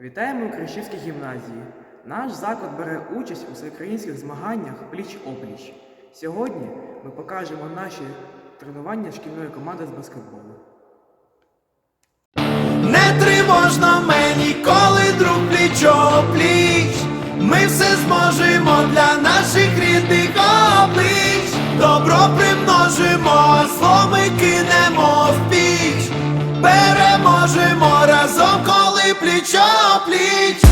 Вітаємо у Крещівській гімназії. Наш заклад бере участь у всеукраїнських змаганнях пліч-опліч. Сьогодні ми покажемо наші тренування шкільної команди з баскетболу. Не тривожно мені, коли друг пліч-о-пліч Ми все зможемо для наших рідних облич Добро примножимо, а кинемо в піч Переможемо разом, коли пліч-о-пліч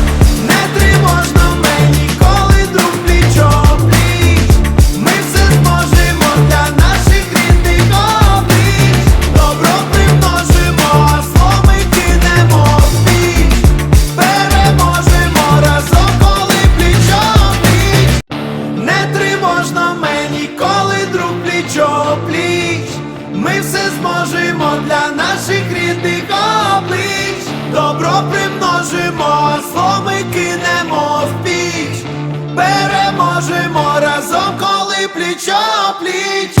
примножимо, зломи ми кинемо в піч. Переможемо разом, коли пліч-о-пліч Не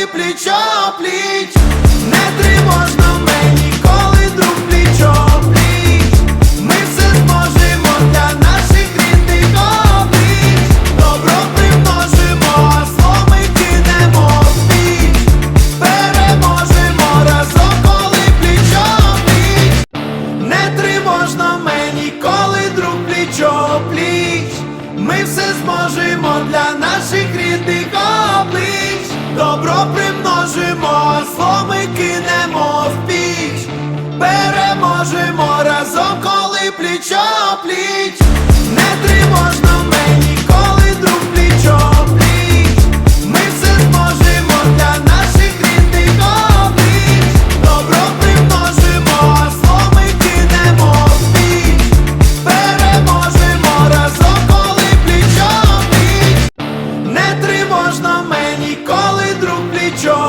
разом, коли пліч-о-пліч Не тривожно мені, коли друг пліч-о-пліч Ми все зможемо для наших рідних облич Добро примножимо, а зло ми кинемо в Переможемо разом, коли пліч-о-пліч Не тривожно мені, коли друг пліч-о-пліч Ми все зможемо для наших рідних облич Добро примножимо, сломи кинемо в піч. Переможемо разом, коли пліч-о-пліч Не тривожно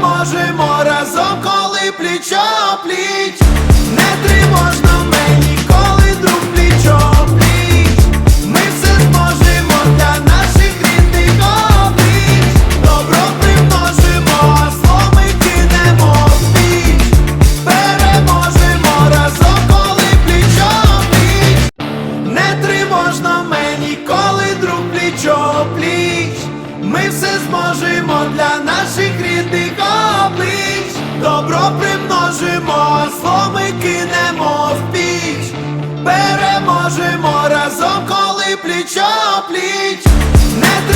переможемо разом, коли плічо пліч, не тривожно мені, коли друг плічо пліч. Ми все зможемо для наших рідних обліч. Добро примножимо, а зло ми кинемо піч. Переможемо разом, коли плічо пліч. Не тривожно мені, коли друг плічо пліч. Ми все зможемо для наших рідних примножимо, зло ми кинемо в піч. Переможемо разом, коли пліч пліч. Не